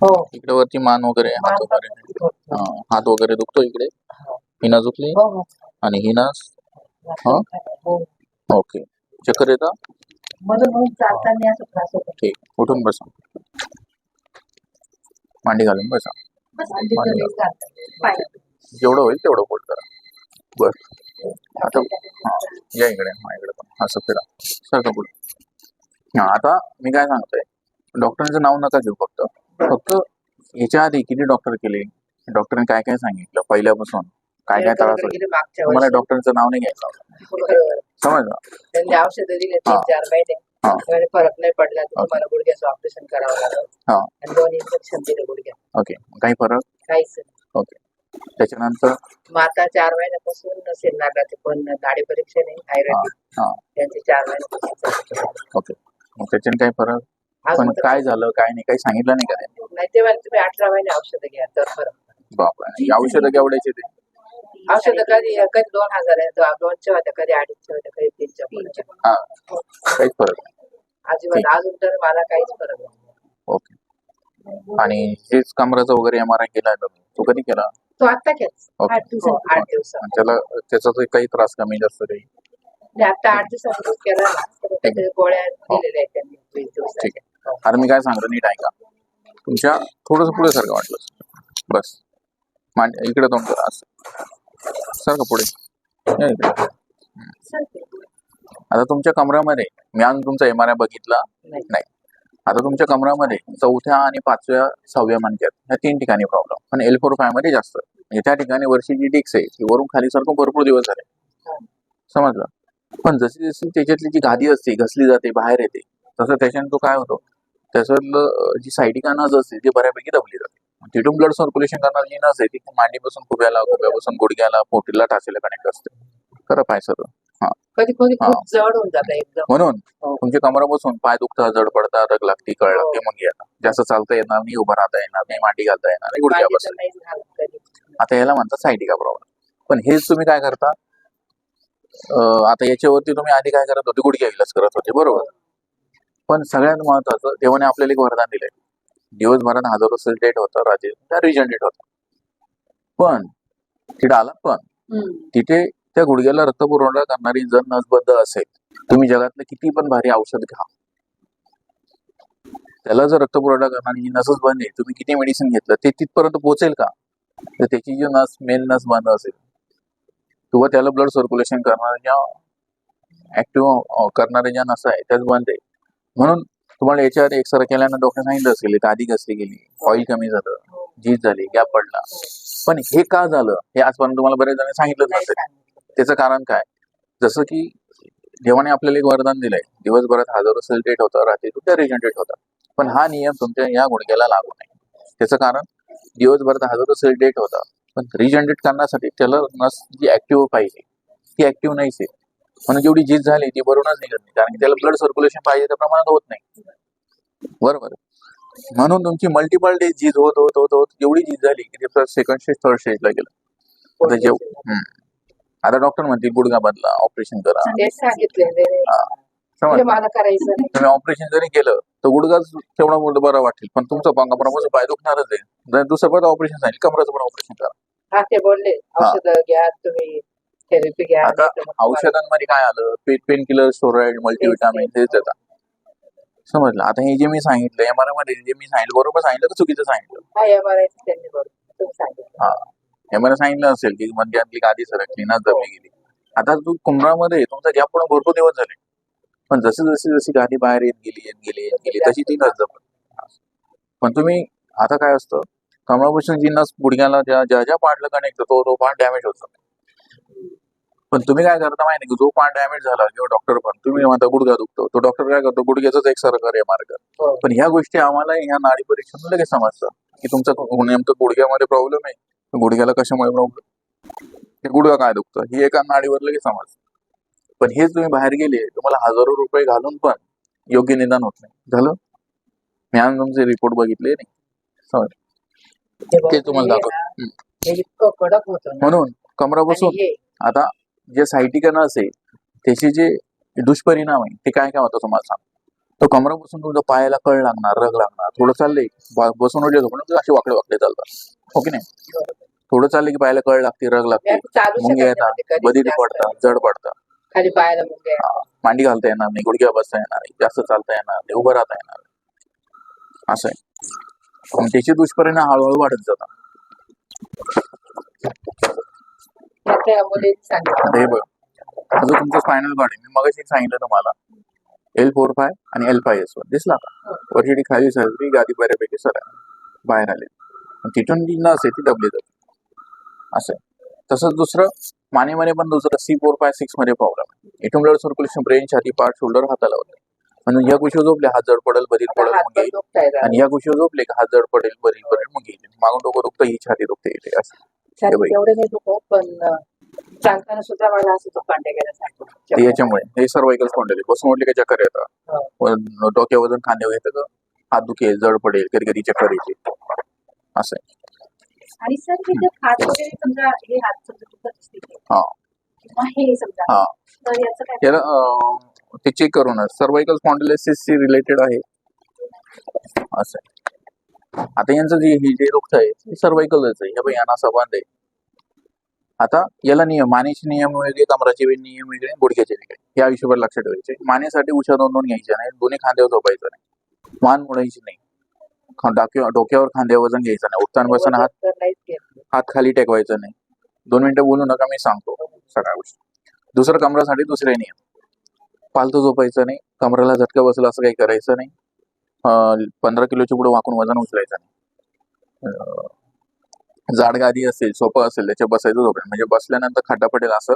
हो. इकडे वरती मान वगैरे हात वगैरे. हो हात वगैरे दुखतो इकडे? ही. नस दुखली? हो आणि ही नस हा? हो? ओके. चक्कर येतं? मधून मधून चालताना असं त्रास होतो. ठीक. उठून बसा. मांडी घालून बसा. कमी. पाय. जेवढं होईल तेवढं पोट करा. बर आता हा. या इकडे हा इकडे पण. असं फिरा. सारखं पुढे हा आता मी काय सांगतोय? डॉक्टरांचं नाव नका घेऊ फक्त. फक्त ह्याच्या आधी किती डॉक्टर केले? डॉक्टरांनी काय काय सांगितलं पहिल्यापासून? काय काय त्रास वर्षी. डॉक्टरांचं नाव नाही घ्यायचं. समजलं? त्यांनी औषधं दिले. तीन चार महिने. फरक नाही पडला. तर तुम्हाला गुडघ्याचं ऑपरेशन करावं लागलं. हा. आणि दोन इंजेक्शन दिले गुडघ्या. ओके. काही फरक? काहीच नाही. ओके. त्याच्यानंतर? मग आता चार महिन्यापासून लागला ते पण नाडी परीक्षा नाही थायरॉइड त्यांचे चार महिन्यापासून. ओके. त्याच्याने काही फरक? पण काय झालं काय नाही काही सांगितलं नाही का त्यांनी? नाही तुम्ही अठरा महिने औषधं घ्या तर फरक बापरे औषधं केवढ्याचे ते? औषधं कधी कधी दोन हजार आहे दो- दोनशे होत्या कधी अडीचशे होत्या कधी तीनशे होत्या. हा काहीच फरक नाही. अजिबात अजून तर मला काहीच फरक नाही. ओके. आणि हेच कमराचा वगैरे एम आर आय केला तुम्ही तो कधी केला? तो आता ओके. आठ दिवसात आठ दिवसात आणि त्याला त्याचा काही त्रास कमी जास्त काही? आता आठ दिवसापूर्वी केला ना तर त्याच्या गोळ्या दिलेल्या आहेत त्यांनी वीस दिवसाच्या हो. आता मी काय सांगतो नीट ऐका. तुमच्या थोडस पुढे सारखं वाटलं. बस. मान इकडे तोंड करा असं. सारखं पुढे. आता तुमच्या कमरामध्ये मी आज तुमचा एम आर आय बघितला नाही. आता तुमच्या कमरामध्ये चौथ्या आणि पाचव्या सहाव्या मानक्यात ह्या तीन ठिकाणी प्रॉब्लेम पण एल फोर फायमध्ये जास्त. म्हणजे त्या ठिकाणी वरची जी डिक्स आहे ती वरून खाली सारखं भरपूर दिवस झाले. समजलं? पण जशी जशी त्याच्यातली जी गादी असते घसली जाते बाहेर येते तसं त्याच्याने तो काय होतो? त्याच्यातलं जी सायटिका नस असते ती बऱ्यापैकी दबली जाते तिथून ब्लड सर्क्युलेशन करणारी जी नस आहे ती मांडीपासून खुब्याला खुब्यापासून गुडघ्याला पोटीला टाचेला कनेक्ट असते. खरं पाय सर कधी कधी. खूप जड होऊन जातं एकदम. म्हणून हो. तुमची कमरापासून पाय दुखतात जड पडतात रग लागती कळ लागते. मग येणार जास्त चालता येणार नाही उभं राहता येणार नाही मांडी घालता येणार नाही कधी. आता याला म्हणतात सायटिका प्रॉब्लेम पण हेच तुम्ही काय करता? आता याच्यावरती तुम्ही आधी काय करत होते? गुडघ्या इलाज करत होते बरोबर? पण सगळ्यात महत्वाचं देवाने आपल्याला एक वरदान दिलंय. दिवसभरात हजारो सेल डेट होतं राजे रिजन डेट होता पण तिथे आला पण तिथे त्या गुडघ्याला रक्तपुरवठा करणारी जर नसबद्ध असेल तुम्ही जगातलं किती पण भारी औषध घ्या. त्याला जर रक्तपुरवठा करणारी जी नसच बंद आहे तुम्ही किती मेडिसिन घेतलं ते तिथपर्यंत पोहोचेल का? तर त्याची जी नस मेन नस बंद असेल किंवा त्याला ब्लड सर्क्युलेशन करणाऱ्या ज्या ऍक्टिव्ह करणाऱ्या ज्या नसा आहे त्याच बंद आहे. म्हणून तुम्हाला याच्यावर एक्सरे केल्यानं डॉक्टर सांगितलं असेल एक आधी घसली गेली. ऑइल कमी झालं झीज झाली गॅप पडला. पण हे का झालं? हे आजपर्यंत तुम्हाला बरेच जण सांगितलंच नसेल त्याचं कारण काय? जसं की देवाने आपल्याला एक वरदान दिलंय. दिवसभरात हजारो सेल डेट होतं रात्री त्या रिजनरेट होतात. पण हा नियम तुमच्या या गुडघ्याला लागू नाही त्याचं कारण दिवसभरात हजारो सेल डेट होता पण रिजनरेट करण्यासाठी त्याला नस जी ऍक्टिव्ह पाहिजे ती ऍक्टिव्ह नाहीच आहे. म्हणून जेवढी झीज झाली ती भरूनच निघत नाही. कारण की त्याला ब्लड सर्क्युलेशन पाहिजे त्या प्रमाणात होत नाही. बरोबर. म्हणून तुमची मल्टिपल डेज झीज होत होत होत होत एवढी झीज झाली की ते सेकंड स्टेज थर्ड स्टेजला गेलं. आता जेव. आता डॉक्टर म्हणतील गुडघा बदला ऑपरेशन करा. म्हणजे तुम्ही ऑपरेशन जरी केलं तर गुडघाच तेवढा मोठं बरं वाटेल. पण तुमचं पंगाप्रमाणे पाय दुखणारच आहे. दुसरं पण ऑपरेशन सांगितलं कमराचं पण ऑपरेशन करा. हा ते बोलले. औषध घ्या तुम्ही. थेरपी घ्या आता औषधांमध्ये काय आलं? Pain pain killer steroid multivitamin हेच येतात समजलं? आता हे जे मी सांगितलं एम आरमध्ये जे मी सांगितलं बरोबर सांगितलं का चुकीचं सांगितलं? हा एम त्यांनी बोलले तुम्ही सांगितलं. हा. आर असेल की मध्यातली गादी सरकली ना दबली गेली. आता तू कुंभरामध्ये तुमचा गॅप पण भरपूर दिवस झाले. पण जशी जशी जशी गादी बाहेर येत गेली येत गेली येत गेली तशी ती नस पण तुम्ही आता काय असतं? कमरापासून जी नस गुडघ्याला ज्या ज्या ज्या पार्टला कनेक्ट तो तो पार्ट डॅमेज होतो पण तुम्ही काय करता माहिती की? जो पार्ट डॅमेज झाला किंवा डॉक्टर पण तुम्ही म्हणता गुडघा दुखतो. तो डॉक्टर काय करतो? गुडघ्याचाच एक सरकार आर कर हो. पण ह्या गोष्टी आम्हाला ह्या नाडी परीक्षेतून लगेच समजतं की तुमचं नेमकं गुडघ्यामध्ये प्रॉब्लेम आहे. गुडघ्याला कशामुळे प्रॉब्लेम ते गुडघा काय दुखतं? ही एका नाडीवर लगेच समजतं. पण हेच तुम्ही बाहेर गेले तुम्हाला हजारो रुपये घालून पण योग्य निदान होत नाही. झालं? मी आज तुमचे रिपोर्ट बघितले नाही. समज ते तुम्हाला हे दाखव. ना, हे इतकं कडक होतं ना. म्हणून कमरापासून आणि हे आता जे नस आहे त्याचे जे दुष्परिणाम आहे ते काय काय होतं तुम्हाला सांग तो कमरा बसून तुमच्या पायाला कळ लागणार रग लागणार थोडं चाललंय बसून उठले झोपून असे वाकडे वाकडे चालतात हो की नाही थोडं चाललं की पायाला कळ लागते रग लागते मुंगे येतात जास्त. पडतात जड पडतात खाली पायाला. मांडी घालता येणार नाही गुडघ्या बसता येणार नाही जास्त चालता येणार नाही उभं राहता येणार. असं आहे त्याचे दुष्परिणाम हळूहळू वाढत जातात सांगितलं. हे बघ. जो तुमचा स्पायनल कॉर्ड आहे. मी मगाशी एक सांगितलं तुम्हाला. एल फोर फाय आणि एल फाय एस वन दिसला का वरची खाली सरली गादी बऱ्यापैकी सर बाहेर आले. तिथून जी नस आहे ती दबली जाते. असं तसंच दुसरं मानेमध्ये पण दुसरं सी फोर फाय सिक्समध्ये प्रॉब्लेम आहे. इथून ब्लड सर्क्युलेशन ब्रेन छाती पार्ट शोल्डर हाताला होते. म्हणजे या गोष्टी झोपले हात जड पडेल आता पडेल मग. येईल. आणि या गोष्टी झोपले का हात जड पडेल बधीर पडेल मग. येईल मागून डोकं दुखतं ही छाती दुखते येते असं. एवढं नाही दुखत पण अं, चालताना सुद्धा मला असं तो पांड्या ते गेल्यासारखं याच्यामुळे हे सर्वाइकल स्पॉन्डल बसून उठले का चक्कर येतात वजन येतं का? हात दुखेल जड पडेल कधी कधी चक्कर येते असं आहे. आणि सर हे जर हात वगैरे समजा हे हात समजा दुखत असतील किंवा हे समजा. तर याचं काय? याला अं, ते चेक करूनच सर्वाइकल स्पॉन्डिलोसिस शी रिलेटेड आहे. असं. आता यांचं जे हे जे रोग आहे ते सर्वाइकलच आहे. हे बघ यांना संबंध आहे. आता याला नियम मानेचे नियम वेगळे कमराचे नियम वेगळे गुडघ्याचे वेगळे. हे आयुष्यभर लक्षात ठेवायचे. मानेसाठी उशा दोन दोन घ्यायच्या नाही. दोन्ही खांद्यावर झोपायचं नाही. मान मोडायची नाही. डोक्यावर खांद्यावर वजन घ्यायचं नाही. उठताना बसताना हात हात खाली टेकवायचा नाही. दोन मिनिटं बोलू नका मी सांगतो सगळ्या गोष्टी. दुसरं कमरासाठी दुसरे नियम. पालतू झोपायचं नाही. कमरेला झटका बसला असं काही करायचं नाही. पंधरा किलोच्या पुढे वाकून वजन उचलायचं नाही. अं, जाड गादी असेल सोपं असेल त्याच्या बसायचं झोपायचं म्हणजे बसल्यानंतर खाटा पडेल असं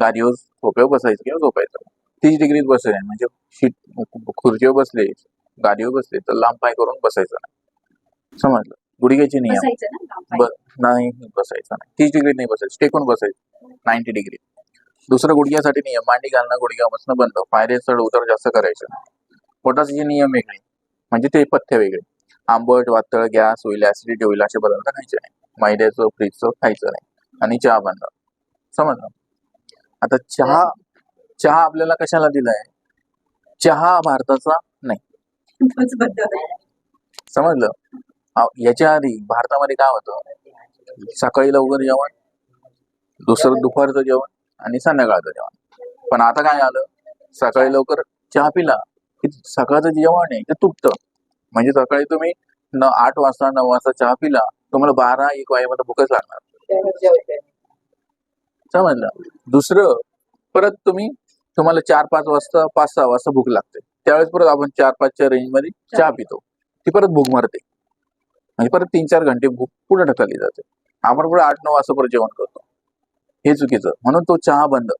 गादीवर सोप्यावर बसायचं किंवा झोपायचं. तीस डिग्रीत बसायचं म्हणजे शीट खुर्चीवर बसले गादीवर बसले तर लांब पाय करून बसायचं नाही. समजलं? गुडघ्याचे नियम. नाही बसायचं नाही. तीस डिग्रीत नाही बसायचं. टेकून बसायचं. नाईन्टी डिग्री दुसरं गुडघ्यासाठी नियम. मांडी घालणं गुडघ्यापासून बंद. पायरे चढ उतर जास्त करायचं पोटाचे नियम वेगळे. म्हणजे ते पथ्य वेगळे. आंबट वातळ गॅस होईल ऍसिडिटी होईल असे पदार्थ खायचे नाही. मैद्याचं फ्रीजचं खायचं नाही. आणि चहा बंद समजलं? आता चहा चहा आपल्याला कशाला दिलाय? चहा भारताचा नाही. समजलं? याच्या आधी भारतामध्ये काय होतं? सकाळी लवकर जेवण दुसरं दुपारचं जेवण आणि संध्याकाळचं जेवण. पण आता काय आलं? सकाळी लवकर चहा पिला. सकाळचं जेवण आहे ते तुटतं. म्हणजे सकाळी तुम्ही न आठ वाजता नऊ वाजता चहा पिला तुम्हाला बारा एक वाजेमध्ये भूकच लागणार. समजलं? दुसरं परत तुम्ही तुम्हाला चार पाच वाजता पाच सहा वाजता भूक लागते. त्यावेळेस परत आपण चार पाचच्या रेंजमध्ये चहा पितो. ती परत भूक मरते. म्हणजे परत तीन चार घंटे भूक पुढे ढकलली जाते. आपण पुढे आठ नऊ वाजता परत जेवण करतो. हे चुकीचं. म्हणून तो चहा बंद.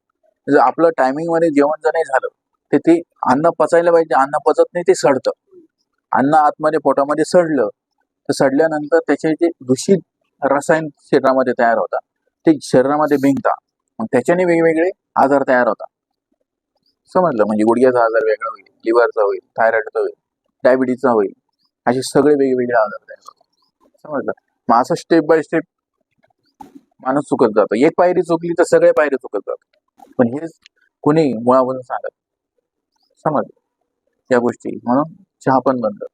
आपलं टायमिंगमध्ये जेवण जर नाही झालं ते ते अन्न पचायला पाहिजे. अन्न पचत नाही ते सडतं. अन्न आतमध्ये पोटामध्ये सडलं तर सडल्यानंतर त्याचे जे दूषित रसायन शरीरामध्ये तयार होतात. ते शरीरामध्ये भिंगतात. मग त्याच्याने वेगवेगळे आजार तयार होतात. समजलं? म्हणजे गुडघ्याचा आजार वेगळा होईल लिव्हरचा होईल थायरॉइडचा होईल डायबिटीजचा होईल. असे सगळे वेगवेगळे आजार तयार होतात. समजलं? मग असं स्टेप बाय स्टेप माणूस चुकत जातो. एक पायरी चुकली तर सगळे पायरी चुकत जातात. पण हेच कोणी मुळावरून सांगत समजलं या गोष्टी. म्हणून चहा पण बंद.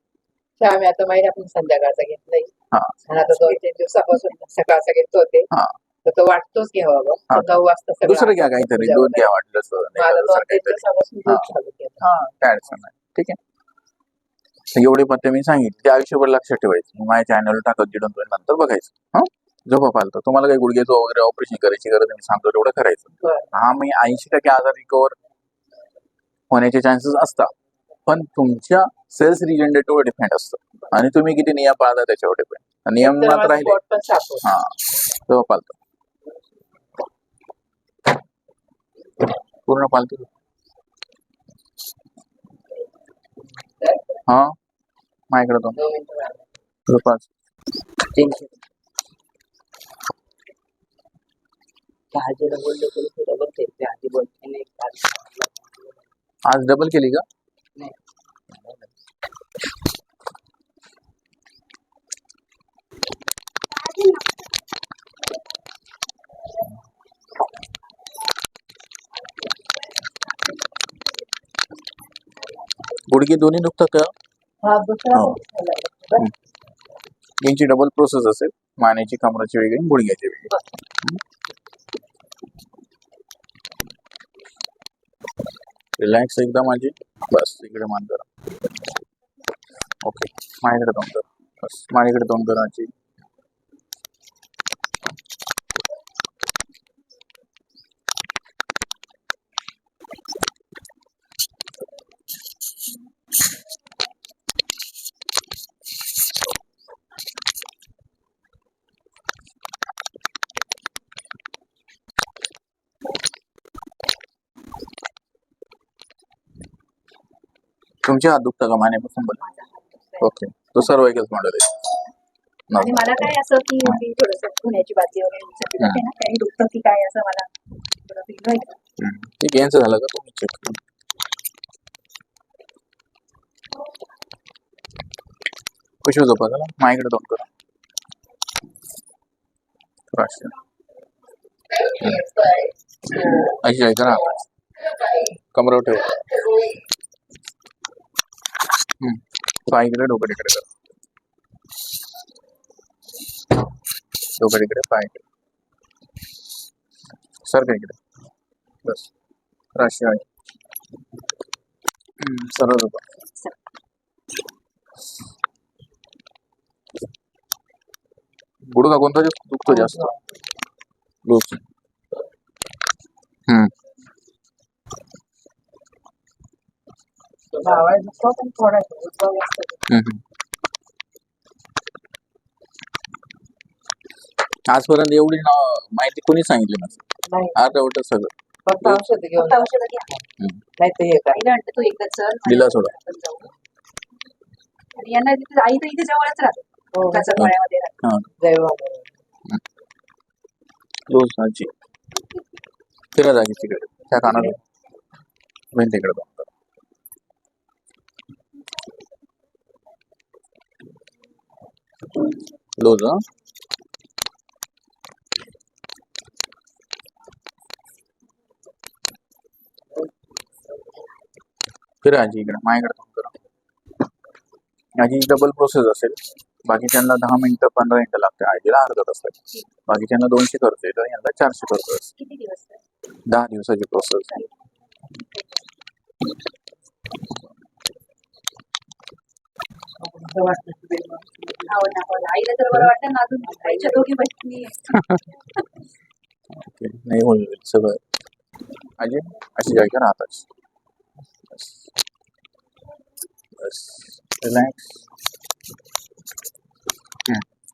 चहा आम्ही आता महिन्यातून संध्याकाळचा घेतलाय. हा. आणि आता दोन तीन दिवसापासून सकाळचा घेत होते हा. तर तो वाटतोच घ्यावा बा. हा. नऊ वाजता सगळं दुसरं घ्या काहीतरी. दूध घ्या वाटलं असं नाही मला तर दोन दुसरं तीन काहीतरी दिवसापासून हा. दूध चालू केलं. हा. काय अडचण नाही. ठीक आहे. एवढे पत्ते मी सांगितले. ते आयुष्यभर लक्षात ठेवायचे. मी माझ्या चॅनल टाकत जिडून तुम्ही नंतर बघायचं. हा? झोपा पालतो तुम्हाला काही गुडघ्याचं वगैरे ऑपरेशन करायची गरज नाही. मी सांगतो तेवढं करायचं. हा मी ऐंशी टक्के आजार रिकवर होण्याचे चान्सेस असतात. पण तुमच्या सेल्स रिजनरेटिव्ह डिपेंड असतं. आणि तुम्ही किती नियम पाळता त्याच्यावर डिपेंड नियम तर मात्र राहिले. हा. तेव्हा पालतो पूर्ण पालतो हा. माझ्याकडे दोन. पाच. ते ते बोलते नाही आज डबल केली का? गुडघे दोन्ही दुखतात का? हा. यांची डबल प्रोसेस असेल. मानेची कमराची वेगळी गुडघ्याची वेगळी. रिलॅक्स एकदम माझी. बस इकडे मान करा ओके माझ्याकडे तोंड करा बस माझ्याकडे तोंड करा तुमचे हात दुखता का मानेपासून बोला. ओके तो सर्व एकच मॉडेल आहे. आणि मला काय असं की मी थोडस पुण्याची बाजी वगैरे ना दुखतं की काय असं मला थोडं फील व्हायचं हम्म. ठीक यांचं झालं का तुम्ही चेक कशी झोपा झाला माझ्याकडे तोंड करा. अशी आहे करा कमरावर ठेव. पाय इकडे डोकं इकडे करा डोकं इकडे पाय इकडे सारखं इकडे. बस. राशी आहे. सरळ झोपा गुडघा कोणता? दुखतो जास्त. लूज हम्म. पण थोडा उद्भव असतो. आजपर्यंत एवढी नाव माहिती कोणी सांगितली नसेल? नाही. अर्धवट सगळं. फक्त औषध घेऊन फक्त औषधं घ्या. हम्म. नाही तर हे काय? आईला वाटतं तू एकदा चल. आणि दिला सोडा. आपण जाऊ. आणि यांना तिथे आई तर इथे जवळच राहते. हो, मळ्यामध्ये राहते. हा. जैव फिरा जागी तिकडे. त्या कानाला तिकडे बघ. लूज फिरा आजी इकडे माझ्याकडे तोंड करा। आजी डबल प्रोसेस असेल बाकीच्यांना दहा मिनिटं पंधरा मिनिटं लागते आजीला अर्धा तास लागते बाकीच्यांना दोनशे खर्च येतो यांना चारशे खर्च असतो किती दिवस दहा दिवसाची प्रोसेस आईला तर बरं वाटतं ना अजून आईच्या दोघी बहिणी ओके नाही होईल सगळं आजी अशी जागा राहतात. बस. रिलॅक्स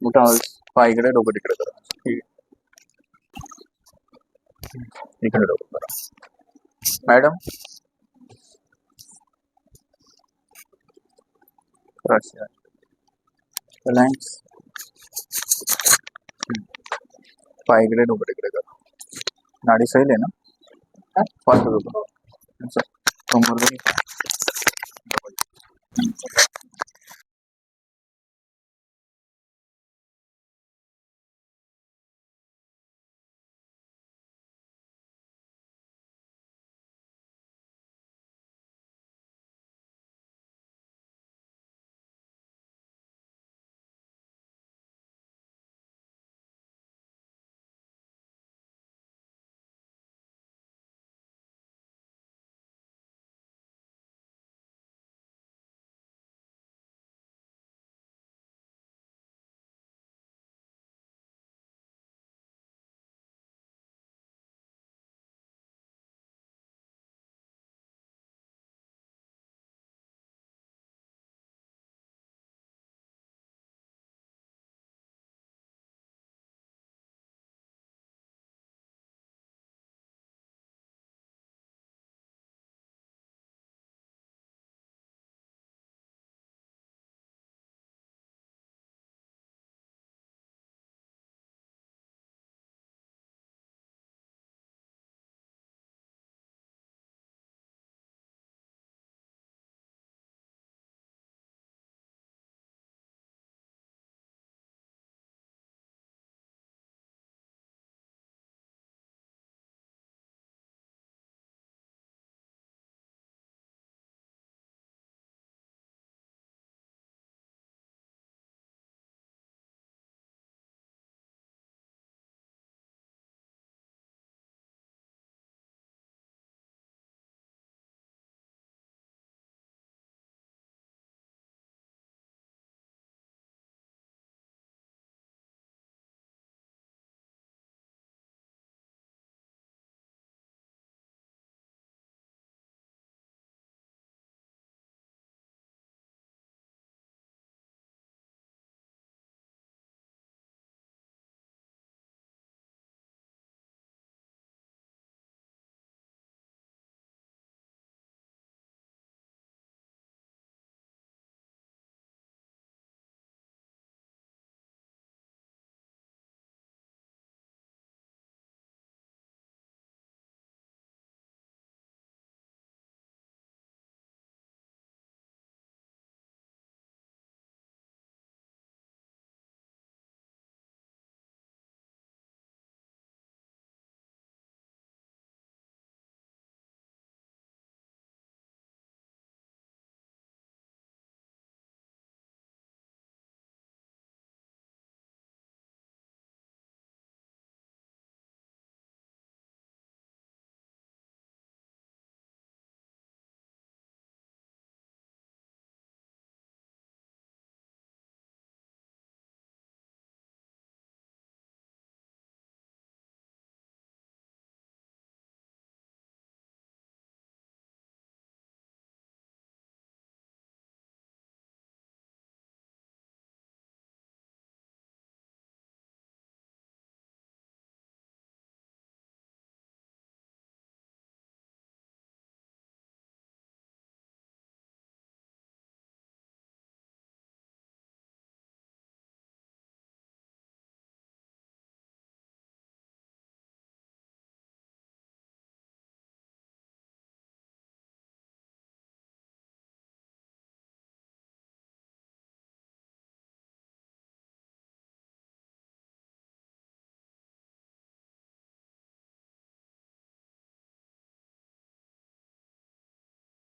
मोठा पाय इकडे. डोकं तिकडे करा इकडे. डोकं करा मॅडम? रिलॅक्स पाय इकडे डोकं तिकडे करा. नाडी सैल आहे ना? फास्ट होतो कंबर